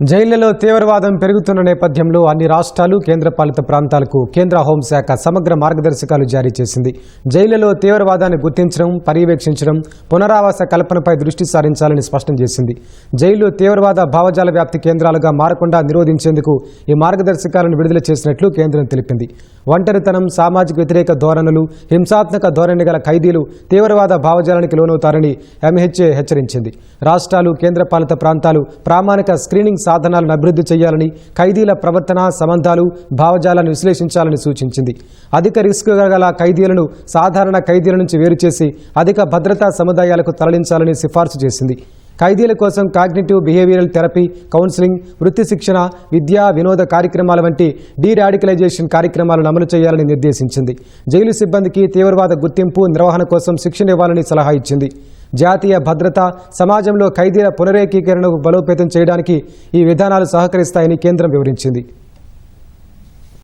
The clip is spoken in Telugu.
జైళ్ళలో తీవ్రవాదం పెరుగుతున్న నేపథ్యంలో అన్ని రాష్ట్రాలు కేంద్రపాలిత ప్రాంతాలకు కేంద్ర హోంశాఖ సమగ్ర మార్గదర్శకాలు జారీ చేసింది. జైళ్ళలో తీవ్రవాదాన్ని గుర్తించడం పర్యవేక్షించడం పునరావాస కల్పనపై దృష్టి సారించాలని స్పష్టం చేసింది. జైళ్ళు తీవ్రవాద భావజాల వ్యాప్తి కేంద్రాలుగా మారకుండా నిరోధించేందుకు ఈ మార్గదర్శకాలను విడుదల చేసినట్లు కేంద్రం తెలిపింది. ఒంటరితనం సామాజిక వ్యతిరేక ధోరణులు హింసాత్మక ధోరణి గల ఖైదీలు తీవ్రవాద భావజాలానికి లోనవుతారని ఎంహెచ్ఏ హెచ్చరించింది. రాష్ట్రాలు కేంద్రపాలిత ప్రాంతాలు ప్రామాణిక స్క్రీనింగ్ సాధనాలను అభివృద్ధి చేయాలని ఖైదీల ప్రవర్తన సంబంధాలు భావజాలను విశ్లేషించాలని సూచించింది. అధిక రిస్క్ గల ఖైదీలను సాధారణ ఖైదీల నుంచి వేరు చేసి అధిక భద్రతా సముదాయాలకు తరలించాలని సిఫార్సు చేసింది. ఖైదీల కోసం కాగ్నిటివ్ బిహేవియరల్ థెరపీ కౌన్సిలింగ్ వృత్తి శిక్షణ విద్యా వినోద కార్యక్రమాల వంటి డీరాడికలైజేషన్ కార్యక్రమాలను అమలు చేయాలని నిర్దేశించింది. జైలు సిబ్బందికి తీవ్రవాద గుర్తింపు నిర్వహణ కోసం శిక్షణ ఇవ్వాలని సలహా ఇచ్చింది. జాతీయ భద్రత సమాజంలో ఖైదీల పునరేకీకరణకు బలోపేతం చేయడానికి ఈ విధానాలు సహకరిస్తాయని కేంద్రం వివరించింది.